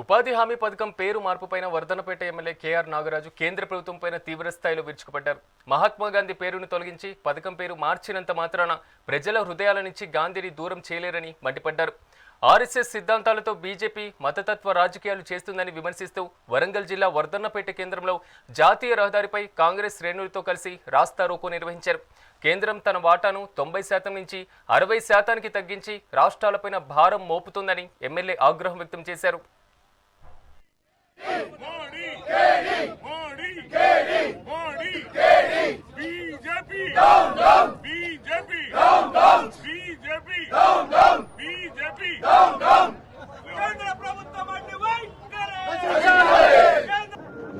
ఉపాధి హామీ పథకం పేరు మార్పుపైన వర్ధనపేట ఎమ్మెల్యే కేఆర్ నాగరాజు కేంద్ర ప్రభుత్వం పైన విరుచుకుపడ్డారు. మహాత్మా గాంధీ పేరును తొలగించి పథకం పేరు మార్చినంత మాత్రాన ప్రజల హృదయాల నుంచి గాంధీని దూరం చేయలేరని మండిపడ్డారు. ఆర్ఎస్ఎస్ సిద్ధాంతాలతో బీజేపీ మతతత్వ రాజకీయాలు చేస్తుందని విమర్శిస్తూ వరంగల్ జిల్లా వర్ధన్నపేట కేంద్రంలో జాతీయ రహదారిపై కాంగ్రెస్ శ్రేణులతో కలిసి రాస్తా రోకో నిర్వహించారు. కేంద్రం తన వాటాను తొంభై శాతం నుంచి అరవై శాతానికి తగ్గించి రాష్ట్రాలపైన భారం మోపుతుందని ఎమ్మెల్యే ఆగ్రహం వ్యక్తం చేశారు Modi Modi Modi BJP BJP BJP BJP కేంద్ర ప్రభుత్వం అంటే వైఖరి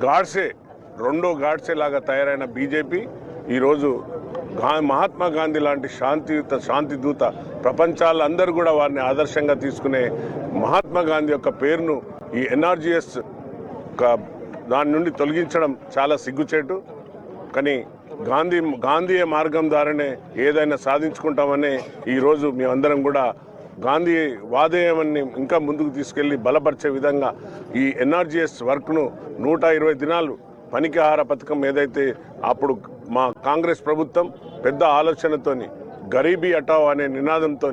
గాడ్సే రెండో గాడ్సే లాగా తయారైన బీజేపీ ఈరోజు గా మహాత్మా గాంధీ లాంటి శాంతియుత శాంతి దూత ప్రపంచాలందరూ కూడా వారిని ఆదర్శంగా తీసుకునే మహాత్మా గాంధీ యొక్క పేరును ఈ ఎన్ఆర్జీఎస్ దాని నుండి తొలగించడం చాలా సిగ్గుచేటు. కానీ గాంధీ గాంధీయ మార్గం ద్వారానే ఏదైనా సాధించుకుంటామని ఈరోజు మేమందరం కూడా గాంధీ వాదేయమని ఇంకా ముందుకు తీసుకెళ్ళి బలపరిచే విధంగా ఈ ఎన్ఆర్జీఎస్ వర్క్ను నూట ఇరవై దినాలు పనికి ఆహార పథకం ఏదైతే అప్పుడు మా కాంగ్రెస్ ప్రభుత్వం పెద్ద ఆలోచనతోని గరీబీ అటావ్ అనే నినాదంతో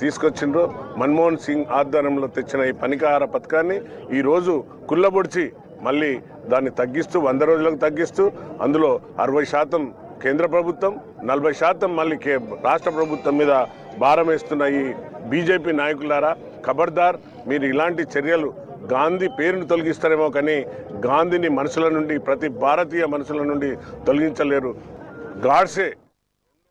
తీసుకొచ్చిండ్రు మన్మోహన్ సింగ్ ఆధ్వర్యంలో తెచ్చిన ఈ పనికాహార పథకాన్ని ఈరోజు కుల్లబొడిచి మళ్ళీ దాన్ని తగ్గిస్తూ వంద రోజులకు తగ్గిస్తూ అందులో అరవై శాతం కేంద్ర ప్రభుత్వం నలభై శాతం మళ్ళీ కే రాష్ట్ర ప్రభుత్వం మీద భారం వేస్తున్న ఈ బీజేపీ నాయకులారా ఖబర్దార్ మీరు ఇలాంటి చర్యలు గాంధీ పేరును తొలగిస్తారేమో కానీ గాంధీని మనసుల నుండి ప్రతి భారతీయ మనసుల నుండి తొలగించలేరు. గాడ్సే